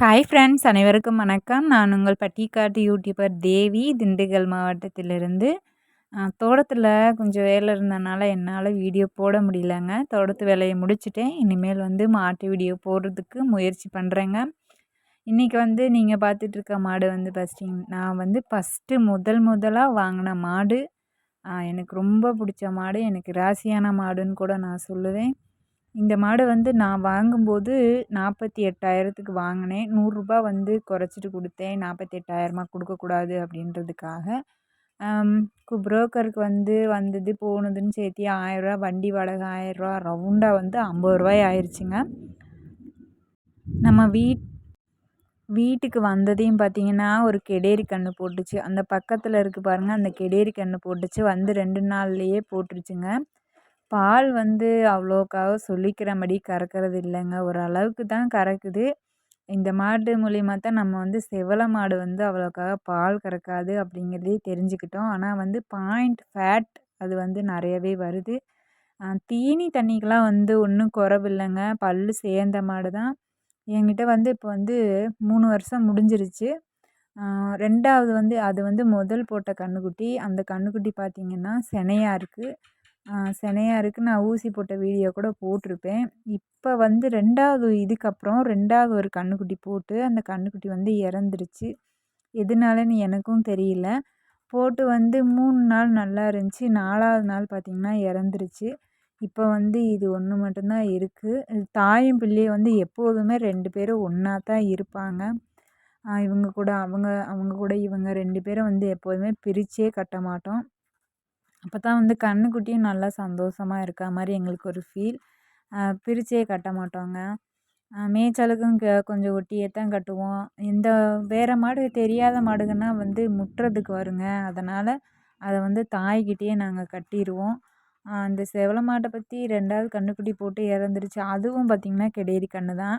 Hi friends அனைவருக்கும் வணக்கம். நான் உங்கள் பட்டிக்காட்டு யூடியூபர் தேவி திண்டுக்கல் மாவட்டத்திலிருந்து. தோட்டத்தில் கொஞ்சம் வேலை இருந்தனால என்னால் வீடியோ போட முடியலங்க. தோட்டத்து வேலையை முடிச்சுட்டேன். இனிமேல் வந்து மாட்டு வீடியோ போடுறதுக்கு முயற்சி பண்ணுறேங்க இன்றைக்கி வந்து நீங்கள் பார்த்துட்ருக்க மாடு வந்து ஃபஸ்ட்டிங் நான் வந்து ஃபஸ்ட்டு முதல் முதலாக வாங்கின மாடு. எனக்கு ரொம்ப பிடிச்ச மாடு. எனக்கு ராசியான மாடுன்னு கூட நான் சொல்லுவேன். இந்த மாடு வந்து நான் வாங்கும்போது நாற்பத்தி எட்டாயிரத்துக்கு வாங்கினேன். நூறுரூபா வந்து குறைச்சிட்டு கொடுத்தேன். நாற்பத்தி எட்டாயிரமாக கொடுக்கக்கூடாது அப்படின்றதுக்காக. புரோக்கருக்கு வந்து வந்தது போனதுன்னு சேர்த்தி ஆயிரரூவா வண்டி வாடகை ஆயிரரூவா ரவுண்டாக வந்து ஐம்பது ரூபாய் ஆயிடுச்சுங்க நம்ம வீட் வீட்டுக்கு வந்ததையும் பார்த்தீங்கன்னா ஒரு கெடேரி கன்று போட்டுச்சு. அந்த பக்கத்தில் இருக்குது பாருங்கள் அந்த கெடேரி கன்று போட்டுச்சு. வந்து ரெண்டு நாள்லேயே போட்டுருச்சுங்க. பால் வந்து அவ்வளோக்காக சொல்லிக்கிறபடி கறக்கிறது இல்லைங்க. ஓரளவுக்கு தான் கறக்குது. இந்த மாடு மூலிமா தான் நம்ம வந்து செவலை மாடு வந்து அவ்வளோக்காக பால் கறக்காது அப்படிங்கிறதே தெரிஞ்சுக்கிட்டோம். ஆனால் வந்து பாயிண்ட் ஃபேட் அது வந்து நிறையவே வருது. தீனி தண்ணிக்கெலாம் வந்து ஒன்றும் குறவில்லைங்க. பல் சேர்ந்த மாடு தான். என்கிட்ட வந்து இப்போ வந்து மூணு வருஷம் முடிஞ்சிருச்சு. ரெண்டாவது வந்து அது வந்து முதல் போட்ட கன்றுக்குட்டி அந்த கன்றுக்குட்டி பார்த்திங்கன்னா சினையா இருக்குது சினையா இருக்குது நான் ஊசி போட்ட வீடியோ கூட போட்டிருப்பேன். இப்போ வந்து ரெண்டாவது இதுக்கப்புறம் ரெண்டாவது ஒரு கன்றுக்குட்டி போட்டு அந்த கன்றுக்குட்டி வந்து இறந்துருச்சு. எதனாலன்னு எனக்கும் தெரியல. போட்டு வந்து மூணு நாள் நல்லா இருந்துச்சு. நாலாவது நாள் பார்த்திங்கன்னா இறந்துருச்சு. இப்போ வந்து இது ஒன்று மட்டும்தான் இருக்குது தாயும் பிள்ளையும் வந்து எப்போதுமே ரெண்டு பேரும் ஒன்றா தான் இருப்பாங்க. இவங்க கூட அவங்க அவங்க கூட இவங்க ரெண்டு பேரும் வந்து எப்போதுமே பிரித்தே கட்ட மாட்டோம். அப்போ தான் வந்து கன்றுக்குட்டியும் நல்லா சந்தோஷமாக இருக்கா மாதிரி எங்களுக்கு ஒரு ஃபீல் பிரிச்சே கட்ட மாட்டோங்க. மேய்ச்சலுக்கும் க கொஞ்சம் ஒட்டியே தான் கட்டுவோம். இந்த வேறு மாடு தெரியாத மாடுங்கன்னா வந்து முட்டுறதுக்கு வருங்க. அதனால் அதை வந்து தாய்கிட்டேயே நாங்கள் கட்டிடுவோம் அந்த செவல மாட்டை பற்றி ரெண்டாவது கன்றுக்குட்டி போட்டு இறந்துருச்சு. அதுவும் பார்த்திங்கன்னா கெடேரி கன்று தான்.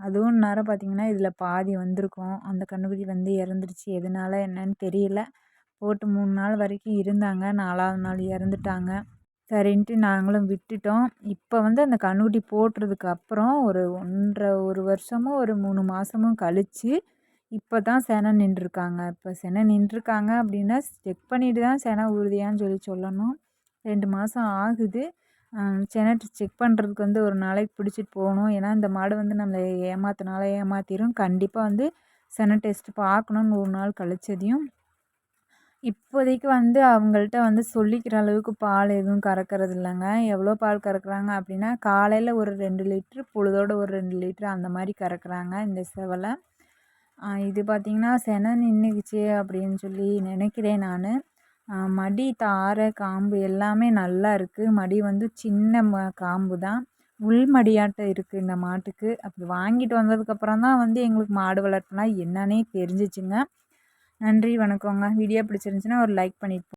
அதுவும் நேரம் பார்த்திங்கன்னா இதில் பாதி வந்திருக்கும். அந்த கன்றுக்குட்டி வந்து இறந்துருச்சு. எதனால என்னன்னு தெரியல. போட்டு மூணு நாள் வரைக்கும் இருந்தாங்க. நாலாவது நாள் இறந்துட்டாங்க. சரின்ட்டு நாங்களும் விட்டுட்டோம். இப்போ வந்து அந்த கன்றுக்குட்டி போட்டுறதுக்கு அப்புறம் ஒரு ஒன்றரை ஒரு வருஷமும் ஒரு மூணு மாதமும் கழித்து இப்போ தான் செனை நின்றுருக்காங்க. இப்போ செனை நின்றுருக்காங்க அப்படின்னா செக் பண்ணிவிட்டு தான் செனை உறுதியான்னு சொல்லி சொல்லணும். ரெண்டு மாதம் ஆகுது. செனை செக் பண்ணுறதுக்கு வந்து ஒரு நாளைக்கு பிடிச்சிட்டு போகணும். ஏன்னா இந்த மாடு வந்து நம்மளை ஏமாத்தினால ஏமாத்திரும். கண்டிப்பாக வந்து செனை டெஸ்ட் பார்க்கணுன்னு ஒரு நாள் கழிச்சதையும் இப்போதைக்கு வந்து அவங்கள்ட்ட வந்து சொல்லிக்கிற அளவுக்கு பால் எதுவும் கறக்கிறது இல்லைங்க எவ்வளோ பால் கறக்கிறாங்க அப்படின்னா காலையில் ஒரு ரெண்டு லிட்ரு பொழுதோட ஒரு ரெண்டு லிட்ரு அந்த மாதிரி கறக்கிறாங்க இந்த செவலை. இது பார்த்திங்கன்னா செனை நின்றுக்குச்சு அப்படின்னு சொல்லி நினைக்கிறேன் நான். மடி தாரை காம்பு எல்லாமே நல்லா இருக்குது மடி வந்து சின்ன ம காம்பு தான். உள் மடியாட்டம் இருக்குது இந்த மாட்டுக்கு. அப்படி வாங்கிட்டு வந்ததுக்கப்புறம் தான் வந்து எங்களுக்கு மாடு வளர்ப்புனா என்னன்னே தெரிஞ்சிச்சுங்க. நன்றி வணக்கங்க. வீடியோ பிடிச்சிருந்துச்சின்னா ஒரு லைக் பண்ணிட்டு